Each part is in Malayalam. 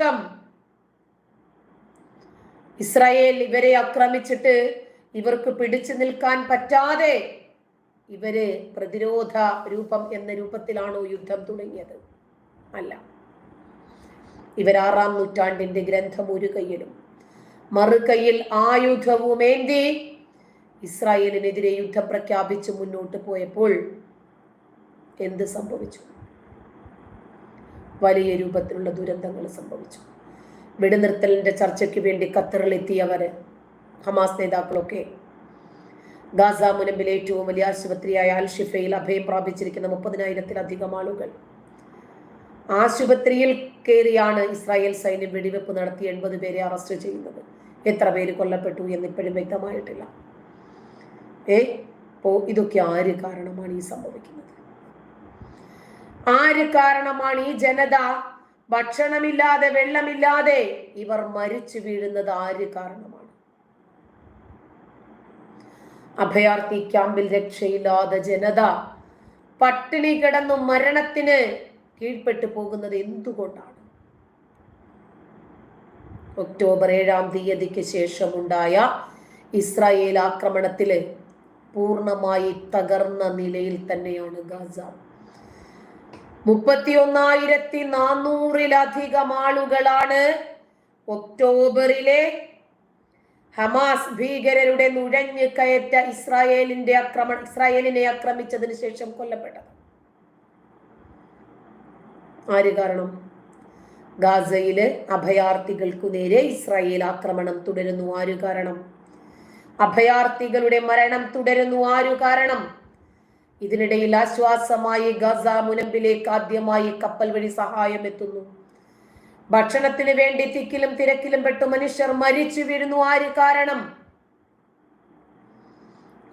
യുദ്ധം ഇസ്രായേൽ ഇവരെ ആക്രമിച്ചിട്ട് ഇവർക്ക് പിടിച്ചു നിൽക്കാൻ പറ്റാതെ ഇവർ പ്രതിരോധ രൂപം എന്ന രൂപത്തിലാണോ യുദ്ധം തുടങ്ങിയത്? അല്ല. ഇവരാറാം നൂറ്റാണ്ടിന്റെ ഗ്രന്ഥം ഒരു കയ്യിലും മറുകൈയിൽ ആയുധവുമേന്തി ഇസ്രായേലിനെതിരെ യുദ്ധം പ്രഖ്യാപിച്ച് മുന്നോട്ട് പോയപ്പോൾ എന്ത് സംഭവിച്ചു? വലിയ രൂപത്തിലുള്ള ദുരന്തങ്ങൾ സംഭവിച്ചു. വെടിനിർത്തലിന്റെ ചർച്ചയ്ക്ക് വേണ്ടി ഖത്തറിലെത്തിയവർ ഹമാസ് നേതാക്കളൊക്കെ. ഗാസ മുനമ്പിലെ ഏറ്റവും വലിയ ആശുപത്രിയായ അൽ ഷിഫയിൽ അഭയം പ്രാപിച്ചിരിക്കുന്ന മുപ്പതിനായിരത്തിലധികം ആളുകൾ. ആശുപത്രിയിൽ കയറിയാണ് ഇസ്രായേൽ സൈന്യം വെടിവെപ്പ് നടത്തി എൺപത് പേരെ അറസ്റ്റ് ചെയ്യുന്നത്. എത്ര പേര് കൊല്ലപ്പെട്ടു എന്നിപ്പോഴും വ്യക്തമായിട്ടില്ല. ഏ ഇതൊക്കെ ആര് കാരണമാണ് ഈ സംഭവിക്കുന്നത്? ആര് കാരണമാണ് ഈ ജനത? ഭക്ഷണമില്ലാതെ വെള്ളമില്ലാതെ ഇവർ മരിച്ചു വീഴുന്നത് ആര് കാരണമാണ്? അഭയാർത്ഥി ക്യാമ്പിൽ രക്ഷയില്ലാതെ ജനത പട്ടിണി കിടന്നു മരണത്തിന് കീഴ്പ്പെട്ടു പോകുന്നത് എന്തുകൊണ്ടാണ്? ഒക്ടോബർ ഏഴാം തീയതിക്ക് ശേഷമുണ്ടായ ഇസ്രായേൽ ആക്രമണത്തിൽ പൂർണമായി തകർന്ന നിലയിൽ തന്നെയാണ് ഗാസ. മുപ്പത്തി ഒന്നായിരത്തി നാനൂറിലധികം ആളുകളാണ് ഒക്ടോബറിലെ ഹമാസ് ഭീകരരുടെ നുഴഞ്ഞു കയറ്റ ഇസ്രായേലിന്റെ ആക്രമണ ഇസ്രായേലിനെ ആക്രമിച്ചതിന് ശേഷം കൊല്ലപ്പെട്ടത്. ആര് കാരണം? ഗാസയിലെ അഭയാർത്ഥികൾക്കു നേരെ ഇസ്രായേൽ ആക്രമണം തുടരുന്നു. ആര് കാരണം? അഭയാർത്ഥികളുടെ മരണം തുടരുന്നു. ആര് കാരണം? ഇതിനിടയിൽ ആശ്വാസമായി ഗസ മുനമ്പിലേക്ക് ആദ്യമായി കപ്പൽ വഴി സഹായം എത്തുന്നു. ഭക്ഷണത്തിന് വേണ്ടി തിക്കിലും തിരക്കിലും പെട്ടു മനുഷ്യർ മരിച്ചു വീഴുന്നു. ആര് കാരണം?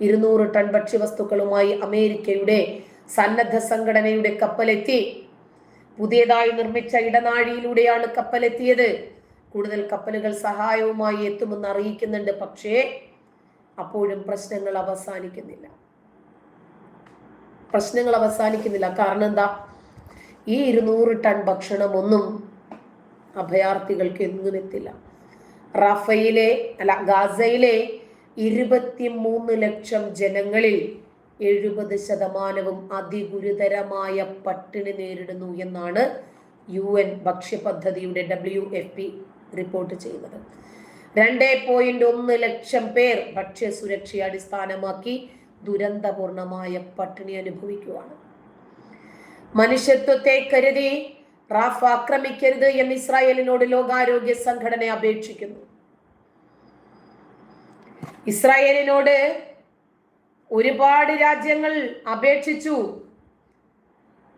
ഇരുന്നൂറ് ടൺ ഭക്ഷ്യവസ്തുക്കളുമായി അമേരിക്കയുടെ സന്നദ്ധ സംഘടനയുടെ കപ്പലെത്തി. പുതിയതായി നിർമ്മിച്ച ഇടനാഴിയിലൂടെയാണ് കപ്പലെത്തിയത്. കൂടുതൽ കപ്പലുകൾ സഹായവുമായി എത്തുമെന്ന് അറിയിക്കുന്നുണ്ട്. പക്ഷേ അപ്പോഴും പ്രശ്നങ്ങൾ അവസാനിക്കുന്നില്ല. പ്രശ്നങ്ങൾ അവസാനിക്കുന്നില്ല. കാരണം എന്താ? ഈ ഇരുന്നൂറ് ടൺ ഭക്ഷണമൊന്നും അഭയാർത്ഥികൾക്ക് എങ്ങും എത്തില്ല. റഫയിലെ അല്ല ഗാസയിലെ ഇരുപത്തിമൂന്ന് ലക്ഷം ജനങ്ങളിൽ എഴുപത് ശതമാനവും അതിഗുരുതരമായ പട്ടിണി നേരിടുന്നു എന്നാണ് യു എൻ ഭക്ഷ്യപദ്ധതിയുടെ ഡബ്ല്യു എഫ് പി റിപ്പോർട്ട് ചെയ്യുന്നത്. രണ്ട് പോയിന്റ് ഒന്ന് ലക്ഷം പേർ ഭക്ഷ്യസുരക്ഷയെ അടിസ്ഥാനമാക്കി ദുരന്തപൂർണമായ പട്ടിണി അനുഭവിക്കുവാണ്. മനുഷ്യത്വത്തെ കരുതി റാഫ് ആക്രമിക്കരുത് എന്ന് ഇസ്രായേലിനോട് ലോകാരോഗ്യ സംഘടന അപേക്ഷിക്കുന്നു. ഇസ്രായേലിനോട് ഒരുപാട് രാജ്യങ്ങൾ അപേക്ഷിച്ചു.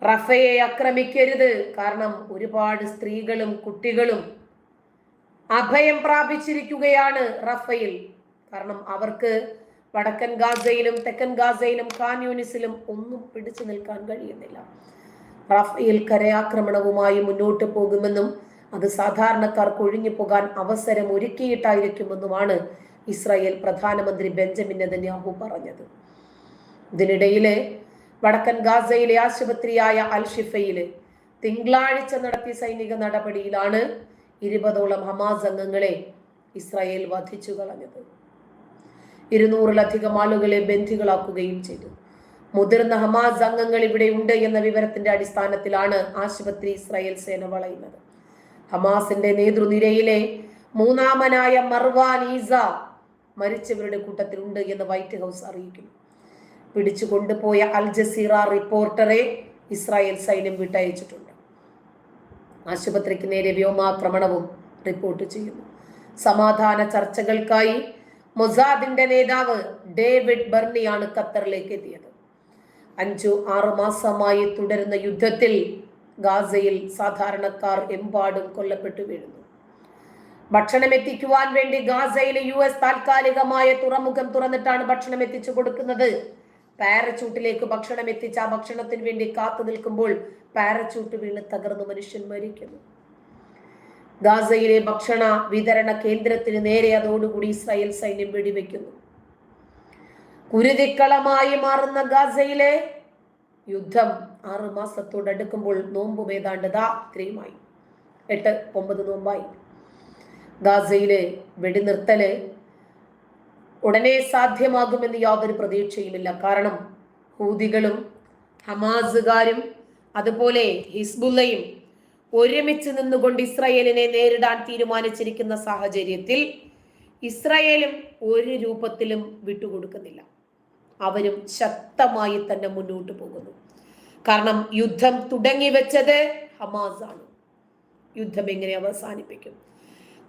റഫയെ ആക്രമിക്കരുത്. കാരണം ഒരുപാട് സ്ത്രീകളും കുട്ടികളും അഭയം പ്രാപിച്ചിരിക്കുകയാണ് റഫയിൽ. കാരണം അവർക്ക് വടക്കൻ ഗാസയിലും തെക്കൻ ഗാസയിലും ഖാൻ യൂണിസിലും ഒന്നും പിടിച്ചു നിൽക്കാൻ കഴിയുന്നില്ല. റഫേൽ കരയാക്രമണവുമായി മുന്നോട്ട് പോകുമെന്നും അത് സാധാരണക്കാർക്ക് ഒഴിഞ്ഞു പോകാൻ അവസരം ഒരുക്കിയിട്ടായിരിക്കുമെന്നുമാണ് ഇസ്രായേൽ പ്രധാനമന്ത്രി ബെഞ്ചമിൻ നെതന്യാഹു പറഞ്ഞത്. ഇതിനിടയിൽ വടക്കൻ ഗാസയിലെ ആശുപത്രിയായ അൽ ഷിഫയിൽ തിങ്കളാഴ്ച നടത്തിയ സൈനിക നടപടിയിലാണ് ഇരുപതോളം ഹമാസ് അംഗങ്ങളെ ഇസ്രായേൽ വധിച്ചു കളഞ്ഞത്. ഇരുന്നൂറിലധികം ആളുകളെ ബന്ധികളാക്കുകയും ചെയ്തു. മുതിർന്ന ഹമാസ് അംഗങ്ങൾ ഇവിടെ ഉണ്ട് എന്ന വിവരത്തിന്റെ അടിസ്ഥാനത്തിലാണ് ആശുപത്രി ഇസ്രായേൽ സേന വളയുന്നത്. ഹമാസിന്റെ നേതൃനിരയിലെ മൂന്നാമനായ മർവാൻ ഈസ മരിച്ചവരുടെ കൂട്ടത്തിലുണ്ട് എന്ന് വൈറ്റ് ഹൗസ് അറിയിക്കുന്നു. പിടിച്ചു കൊണ്ടുപോയ അൽ ജസീറ റിപ്പോർട്ടറെ ഇസ്രായേൽ സൈന്യം വിട്ടയച്ചിട്ടുണ്ട്. ആശുപത്രിക്ക് നേരെ വ്യോമാക്രമണവും റിപ്പോർട്ട് ചെയ്യുന്നു. സമാധാന ചർച്ചകൾക്കായി മൊസാദിന്റെ നേതാവ് ഡേവിഡ് ബർണിയാണ് ഖത്തറിലേക്ക് എത്തിയത്. അഞ്ചു ആറു മാസമായി തുടരുന്ന യുദ്ധത്തിൽ ഗാസയിൽ സാധാരണക്കാർ എമ്പാടും കൊല്ലപ്പെട്ടു വീഴുന്നു. ഭക്ഷണം എത്തിക്കുവാൻ വേണ്ടി ഗാസയിലെ യു എസ് താൽക്കാലികമായ തുറമുഖം തുറന്നിട്ടാണ് ഭക്ഷണം എത്തിച്ചു കൊടുക്കുന്നത്. പാരച്ചൂട്ടിലേക്ക് ഭക്ഷണം എത്തിച്ച ആ ഭക്ഷണത്തിന് വേണ്ടി കാത്തു നിൽക്കുമ്പോൾ പാരച്ചൂട്ട് വീണ് തകർന്നു. മനുഷ്യൻ മരിക്കുന്നു. ഗാസയിലെ ഭക്ഷണ വിതരണ കേന്ദ്രത്തിന് നേരെ അതോടുകൂടി ഇസ്രായേൽ സൈന്യം വെടിവെക്കുന്നു. കുരുതിക്കളമായി മാറുന്ന ഗാസയിലെ യുദ്ധം ആറ് മാസത്തോടടുക്കുമ്പോൾ നോമ്പും ഏതാണ്ട് ദാ ഇത്രയുമായി. എട്ട് ഒമ്പത് നോമ്പായി. ഗാസയിലെ വെടിനിർത്തൽ ഉടനെ സാധ്യമാകുമെന്ന് യാതൊരു പ്രതീക്ഷയുമില്ല. കാരണം ഹൂതികളും ഹമാസുകാരും അതുപോലെ ഹിസ്ബുല്ലയും ഒരുമിച്ച് നിന്നുകൊണ്ട് ഇസ്രായേലിനെ നേരിടാൻ തീരുമാനിച്ചിരിക്കുന്ന സാഹചര്യത്തിൽ ഇസ്രായേലും ഒരു രൂപത്തിലും വിട്ടുകൊടുക്കുന്നില്ല. അവരും ശക്തമായി തന്നെ മുന്നോട്ട് പോകുന്നു. കാരണം യുദ്ധം തുടങ്ങി വെച്ചത് ഹമാസ് ആണ്. യുദ്ധം എങ്ങനെ അവസാനിപ്പിക്കും?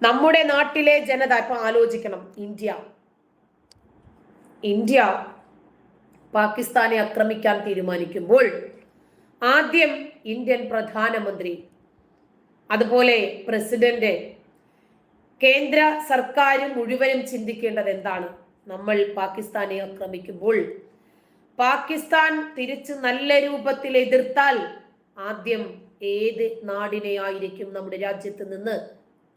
നമ്മുടെ നാട്ടിലെ ജനത ഇപ്പൊ ആലോചിക്കണം. ഇന്ത്യ. ഇന്ത്യ പാകിസ്ഥാനെ ആക്രമിക്കാൻ തീരുമാനിക്കുമ്പോൾ ആദ്യം ഇന്ത്യൻ പ്രധാനമന്ത്രി അതുപോലെ പ്രസിഡന്റ് കേന്ദ്ര സർക്കാർ മുഴുവനും ചിന്തിക്കേണ്ടത് എന്താണ്? നമ്മൾ പാകിസ്ഥാനെ ആക്രമിക്കുമ്പോൾ പാകിസ്ഥാൻ തിരിച്ച് നല്ല രൂപത്തിൽ എതിർത്താൽ ആദ്യം ഏത് നാടിനെ ആയിരിക്കും നമ്മുടെ രാജ്യത്ത് നിന്ന്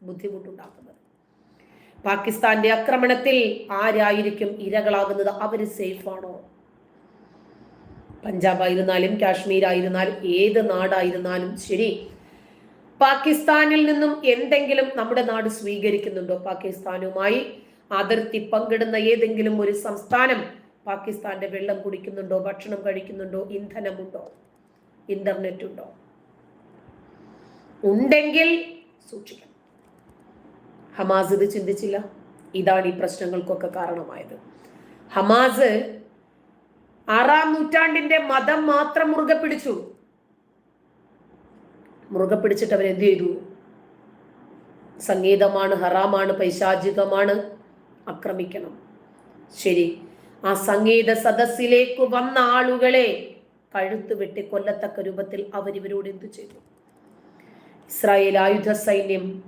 ബുദ്ധിമുട്ടുണ്ടാക്കുന്നത്? പാകിസ്ഥാന്റെ ആക്രമണത്തിൽ ആരായിരിക്കും ഇരകളാകുന്നത്? അവർ സേഫ് ആണോ? പഞ്ചാബ് ആയിരുന്നാലും കാശ്മീർ ആയിരുന്നാലും ഏത് നാടായിരുന്നാലും ശരി പാകിസ്ഥാനിൽ നിന്നും എന്തെങ്കിലും നമ്മുടെ നാട് സ്വീകരിക്കുന്നുണ്ടോ? പാകിസ്ഥാനുമായി അതിർത്തി പങ്കിടുന്ന ഏതെങ്കിലും ഒരു സംസ്ഥാനം പാകിസ്ഥാന്റെ വെള്ളം കുടിക്കുന്നുണ്ടോ? ഭക്ഷണം കഴിക്കുന്നുണ്ടോ? ഇന്ധനമുണ്ടോ? ഇന്റർനെറ്റ് ഉണ്ടോ ഉണ്ടെങ്കിൽ സൂക്ഷിക്കണം. ഹമാസ് ഇത് ചിന്തിച്ചില്ല? ഇതാണ് ഈ പ്രശ്നങ്ങൾക്കൊക്കെ കാരണമായത്. ഹമാസ് ആറാം നൂറ്റാണ്ടിന്റെ മതം മാത്രം മുറുകെ പിടിച്ചു. മുറുകെ പിടിച്ചിട്ട് അവരെന്ത് ചെയ്തു? സംഗീതമാണ് ഹറാമാണ് പൈശാചികമാണ് ആക്രമിക്കണം. ശരി. ആ സംഗീത സദസ്സിലേക്ക് വന്ന ആളുകളെ കഴുത്ത് വെട്ടി കൊല്ലത്തക്ക രൂപത്തിൽ അവരിവരോട് എന്തു ചെയ്തു? ഇസ്രായേൽ ആയുധ സൈന്യം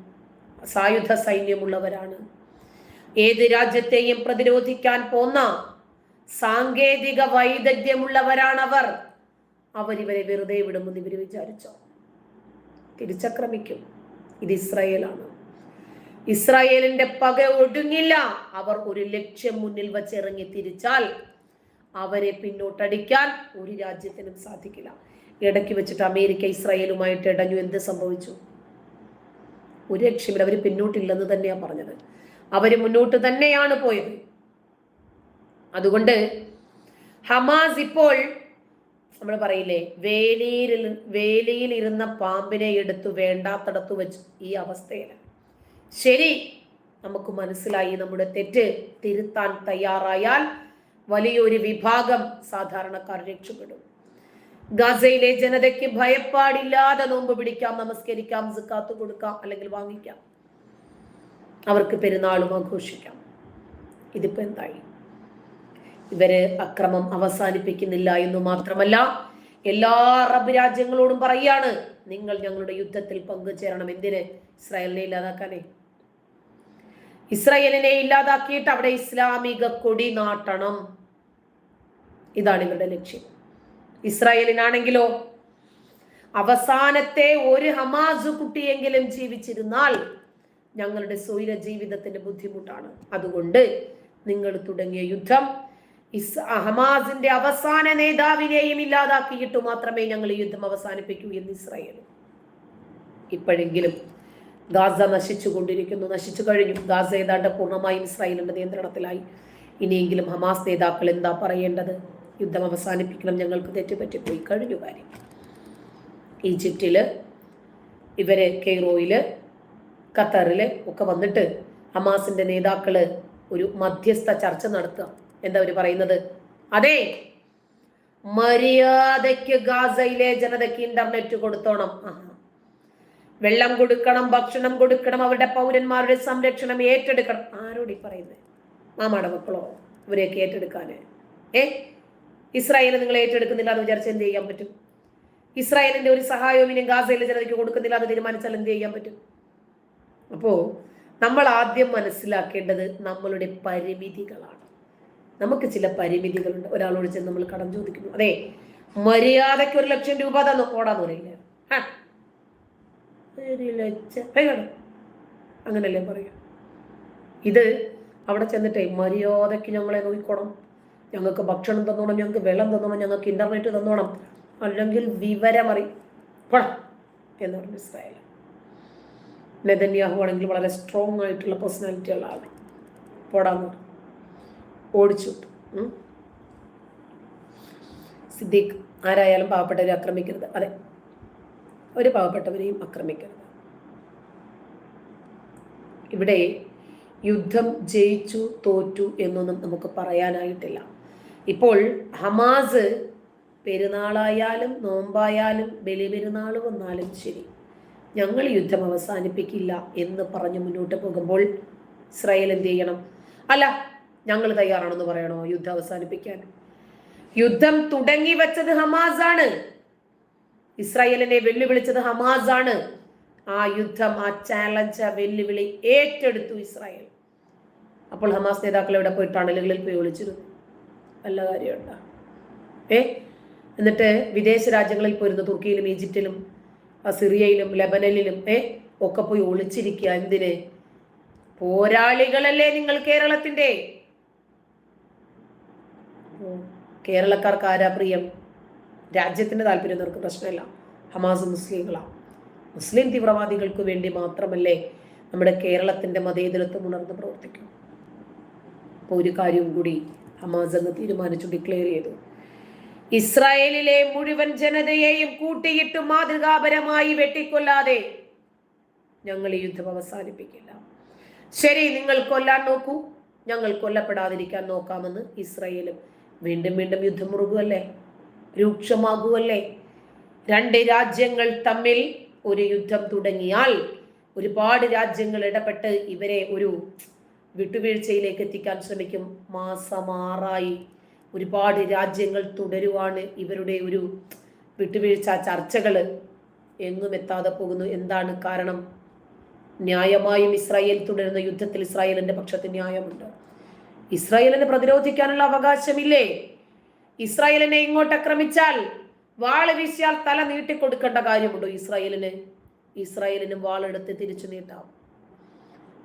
സായുധ സൈന്യമുള്ളവരാണ്. ഏത് രാജ്യത്തെയും പ്രതിരോധിക്കാൻ പോന്ന സാങ്കേതിക വൈദഗ്ധ്യമുള്ളവരാണവർ. അവരിവരെ വെറുതെ വിടുമെന്ന് ഇവർ വിചാരിച്ചോ? തിരിച്ചക്രമിക്കും. ഇത് ഇസ്രായേലാണ്. ഇസ്രായേലിന്റെ പക ഒടുങ്ങില്ല. അവർ ഒരു ലക്ഷ്യം മുന്നിൽ വച്ച് ഇറങ്ങി തിരിച്ചാൽ അവരെ പിന്നോട്ടടിക്കാൻ ഒരു രാജ്യത്തിനും സാധിക്കില്ല. ഇടയ്ക്ക് വെച്ചിട്ട് അമേരിക്ക ഇസ്രായേലുമായിട്ട് ഇടഞ്ഞു. എന്ത് സംഭവിച്ചു? ഒരു ലക്ഷ്യമില്ല അവർ പിന്നോട്ടില്ലെന്ന് തന്നെയാണ് പറഞ്ഞത്. അവർ മുന്നോട്ട് തന്നെയാണ് പോയത്. അതുകൊണ്ട് ഹമാസ് ഇപ്പോൾ നമ്മൾ പറയില്ലേ വേലിയിൽ വേലിയിൽ ഇരുന്ന പാമ്പിനെ എടുത്തു വേണ്ടാത്തടത്ത് വെച്ചു ഈ അവസ്ഥയിലാണ് ശരി നമുക്ക് മനസ്സിലായി നമ്മുടെ തെറ്റ് തിരുത്താൻ തയ്യാറായാൽ വലിയൊരു വിഭാഗം സാധാരണക്കാർ രക്ഷപ്പെടും. ഗസയിലെ ജനതയ്ക്ക് ഭയപ്പാടില്ലാതെ നോമ്പ് പിടിക്കാം നമസ്കരിക്കാം സിക്കാത്ത് കൊടുക്കാം അല്ലെങ്കിൽ വാങ്ങിക്കാം. അവർക്ക് പെരുന്നാളും ആഘോഷിക്കാം. ഇതിപ്പോ എന്തായി? ഇവർ അക്രമം അവസാനിപ്പിക്കുന്നില്ല എന്ന് മാത്രമല്ല എല്ലാ അറബ് രാജ്യങ്ങളോടും പറയാണ് നിങ്ങൾ ഞങ്ങളുടെ യുദ്ധത്തിൽ പങ്കുചേരണം എന്തിന്? ഇസ്രായേലിനെ ഇല്ലാതാക്കാനേ. ഇസ്രായേലിനെ ഇല്ലാതാക്കിയിട്ട് അവിടെ ഇസ്ലാമിക കൊടി നാട്ടണം. ഇതാണ് ഇവരുടെ ലക്ഷ്യം. ഇസ്രായേലിനാണെങ്കിലോ അവസാനത്തെ ഒരു ഹമാസ് കുട്ടിയെങ്കിലും ജീവിച്ചിരുന്നാൽ ഞങ്ങളുടെ സ്വൈര ജീവിതത്തിന്റെ ബുദ്ധിമുട്ടാണ്. അതുകൊണ്ട് നിങ്ങൾ തുടങ്ങിയ യുദ്ധം ഇസ് ഹമാസിന്റെ അവസാന നേതാവിനെയും ഇല്ലാതാക്കിയിട്ട് മാത്രമേ ഞങ്ങൾ ഈ യുദ്ധം അവസാനിപ്പിക്കൂ എന്ന് ഇസ്രായേൽ ഇപ്പോഴെങ്കിലും ഗാസ നശിച്ചു കൊണ്ടിരിക്കുന്നു. നശിച്ചു കഴിഞ്ഞു. ഗാസ ഏതാണ്ട് പൂർണമായും ഇസ്രായേലിന്റെ നിയന്ത്രണത്തിലായി. ഇനിയെങ്കിലും ഹമാസ് നേതാക്കൾ എന്താ പറയേണ്ടത്? യുദ്ധം അവസാനിപ്പിക്കണം. ഞങ്ങൾക്ക് തെറ്റുപറ്റിപ്പോയി. കഴിഞ്ഞു കാര്യം. ഈജിപ്തിൽ ഇവർ കെയ്റോയിൽ ഖത്തറിൽ ഒക്കെ വന്നിട്ട് ഹമാസിന്റെ നേതാക്കൾ ഒരു മധ്യസ്ഥ ചർച്ച നടത്തുക. എന്താ അവർ പറയുന്നത്? അതെ മര്യാദയ്ക്ക് ഗാസയിലെ ജനതയ്ക്ക് ഇന്റർനെറ്റ് കൊടുത്തോണം. വെള്ളം കൊടുക്കണം ഭക്ഷണം കൊടുക്കണം അവരുടെ പൗരന്മാരുടെ സംരക്ഷണം ഏറ്റെടുക്കണം. ആരോട് പറയുന്നത് മാമാടെ മക്കളോ ഇവരെയൊക്കെ ഏറ്റെടുക്കാന്. ഏ? ഇസ്രായേൽ നിങ്ങൾ ഏറ്റെടുക്കുന്നില്ല എന്ന് വിചാരിച്ച് എന്ത് ചെയ്യാൻ പറ്റും? ഇസ്രായേലിന്റെ ഒരു സഹായവും ഇനി ഗാസയിലെ ജനതയ്ക്ക് കൊടുക്കുന്നില്ല എന്ന് തീരുമാനിച്ചാൽ എന്ത് ചെയ്യാൻ പറ്റും? അപ്പോ നമ്മൾ ആദ്യം മനസ്സിലാക്കേണ്ടത് നമ്മളുടെ പരിമിതികളാണ്. നമുക്ക് ചില പരിമിതികളുണ്ട്. ഒരാളോട് ചെന്ന് നമ്മൾ കടം ചോദിക്കുന്നു. അതെ മര്യാദയ്ക്ക് ഒരു ലക്ഷം രൂപ തന്നു. ഓടാന്ന് പറയില്ല? ലക്ഷം. അങ്ങനല്ലേ പറയാ. ഇത് അവിടെ ചെന്നിട്ടേ മര്യാദയ്ക്ക് ഞങ്ങളെ നോക്കിക്കോണം. ഞങ്ങൾക്ക് ഭക്ഷണം തന്നോണം. ഞങ്ങൾക്ക് വെള്ളം തന്നോണം. ഞങ്ങൾക്ക് ഇന്റർനെറ്റ് തന്നോണം. അല്ലെങ്കിൽ വിവരമറി പോണം എന്ന് പറഞ്ഞു ഇസ്രായേൽ നെതന്യാഹു ആണെങ്കിൽ വളരെ സ്ട്രോങ് ആയിട്ടുള്ള പേഴ്സണാലിറ്റി ഉള്ള ആളാണ്. പോടാന്ന് ഓടിച്ചു. സിദ്ദീഖ് ആരായാലും പാവപ്പെട്ടവരെ ആക്രമിക്കരുത്. അതെ. ഒരു പാവപ്പെട്ടവരെയും ആക്രമിക്കരുത്. ഇവിടെ യുദ്ധം ജയിച്ചു തോറ്റു എന്നൊന്നും നമുക്ക് പറയാനായിട്ടില്ല. ഇപ്പോൾ ഹമാസ് പെരുന്നാളായാലും നോമ്പായാലും ബലി ബലിപെരുന്നാൾ വന്നാലും ശരി ഞങ്ങൾ യുദ്ധം അവസാനിപ്പിക്കില്ല എന്ന് പറഞ്ഞ് മുന്നോട്ട് പോകുമ്പോൾ ഇസ്രായേൽ എന്ത് ചെയ്യണം? അല്ല ഞങ്ങൾ തയ്യാറാണെന്ന് പറയണോ? യുദ്ധം അവസാനിപ്പിക്കാൻ. യുദ്ധം തുടങ്ങി വെച്ചത് ഹമാസ് ആണ് ഇസ്രായേലിനെ വെല്ലുവിളിച്ചത് ഹമാസ് ആണ് ആ യുദ്ധം ആ ചാലഞ്ച് ആ വെല്ലുവിളി ഏറ്റെടുത്തു ഇസ്രായേൽ. അപ്പോൾ ഹമാസ് നേതാക്കൾ എവിടെ പോയി? ടണലുകളിൽ പോയി ഒളിച്ചിരുന്നു. നല്ല കാര്യമുണ്ടോ. ഏ? എന്നിട്ട് വിദേശ രാജ്യങ്ങളിൽ പോയിരുന്നു. തുർക്കിയിലും ഈജിപ്തിലും സിറിയയിലും ലബനനിലും ഏ? ഒക്കെ പോയി ഒളിച്ചിരിക്കുക. എന്തിന്? പോരാളികളല്ലേ നിങ്ങൾ കേരളത്തിന്റെ ഓ, കേരളക്കാർക്ക് ആരാ പ്രിയം? രാജ്യത്തിന്റെ താല്പര്യം അവർക്ക് പ്രശ്നമില്ല. ഹമാസ് മുസ്ലിങ്ങളാണ് മുസ്ലിം തീവ്രവാദികൾക്ക് വേണ്ടി മാത്രമല്ലേ നമ്മുടെ കേരളത്തിന്റെ മതേതരത്വം ഉണർന്ന് പ്രവർത്തിക്കും. അപ്പോൾ ഒരു കാര്യവും കൂടി ഹമാസ് എന്ന് തീരുമാനിച്ചു ഡിക്ലെയർ ചെയ്തു. ഇസ്രായേലിലെ മുഴുവൻ ജനതയെയും കൂട്ടിയിട്ട് മാതൃകാപരമായി വെട്ടിക്കൊല്ലാതെ ഞങ്ങൾ ഈ യുദ്ധം അവസാനിപ്പിക്കില്ല. ശരി നിങ്ങൾ കൊല്ലാൻ നോക്കൂ. ഞങ്ങൾ കൊല്ലപ്പെടാതിരിക്കാൻ നോക്കാമെന്ന് ഇസ്രായേലും വീണ്ടും വീണ്ടും യുദ്ധം മുറുകുമല്ലേ രൂക്ഷമാകുമല്ലേ രണ്ട് രാജ്യങ്ങൾ തമ്മിൽ ഒരു യുദ്ധം തുടങ്ങിയാൽ ഒരുപാട് രാജ്യങ്ങൾ ഇടപെട്ട് ഇവരെ ഒരു വിട്ടുവീഴ്ചയിലേക്ക് എത്തിക്കാൻ ശ്രമിക്കും. മാസമാറായി ഒരുപാട് രാജ്യങ്ങൾ തുടരുവാണ് ഇവരുടെ ഒരു വിട്ടുവീഴ്ച ചർച്ചകൾ എങ്ങും എത്താതെ പോകുന്നു. എന്താണ് കാരണം? ന്യായമായും ഇസ്രായേൽ തുടരുന്ന യുദ്ധത്തിൽ ഇസ്രായേലിന്റെ പക്ഷത്ത് ന്യായമുണ്ട്. ഇസ്രായേലിന് പ്രതിരോധിക്കാനുള്ള അവകാശമില്ലേ? ഇസ്രായേലിനെ ഇങ്ങോട്ട് ആക്രമിച്ചാൽ വാൾ വീശിയാൽ തല നീട്ടിക്കൊടുക്കേണ്ട കാര്യമുണ്ടോ? ഇസ്രായേലിന്? ഇസ്രായേലിന് വാളെടുത്ത് തിരിച്ചു നീട്ടാം.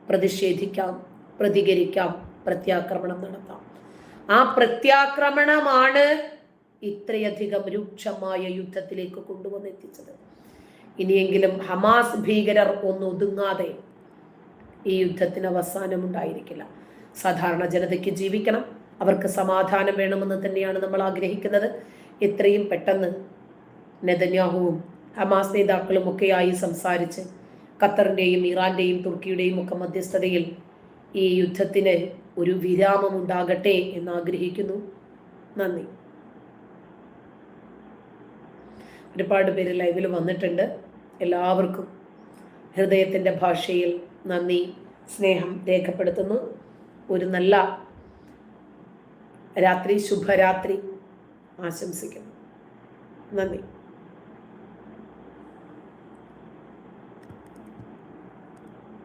പ്രതിഷേധിക്കാം പ്രതികരിക്കാം പ്രത്യാക്രമണം നടത്താം. ആ പ്രത്യാക്രമണമാണ് ഇത്രയധികം രൂക്ഷമായ യുദ്ധത്തിലേക്ക് കൊണ്ടുവന്നെത്തിച്ചത്. ഇനിയെങ്കിലും ഹമാസ് ഭീകരർ ഒന്ന് ഒതുങ്ങാതെ ഈ യുദ്ധത്തിന് അവസാനം ഉണ്ടായിരിക്കില്ല സാധാരണ ജനതയ്ക്ക് ജീവിക്കണം. അവർക്ക് സമാധാനം വേണമെന്ന് തന്നെയാണ് നമ്മൾ ആഗ്രഹിക്കുന്നത്. എത്രയും പെട്ടെന്ന് നെതന്യാഹുവും ഹമാസ് നേതാക്കളും ഒക്കെയായി സംസാരിച്ച് ഖത്തറിന്റെയും ഇറാന്റെയും തുർക്കിയുടെയും ഒക്കെ മധ്യസ്ഥതയിൽ ഈ യുദ്ധത്തിന് ഒരു വിരാമം ഉണ്ടാകട്ടെ എന്ന് ആഗ്രഹിക്കുന്നു. നന്ദി. ഒരുപാട് പേര് ലൈവിൽ വന്നിട്ടുണ്ട്. എല്ലാവർക്കും ഹൃദയത്തിന്റെ ഭാഷയിൽ നന്ദി സ്നേഹം രേഖപ്പെടുത്തുന്നു. ഒരു നല്ല രാത്രി ശുഭരാത്രി ആശംസിക്കുന്നു. നന്ദി.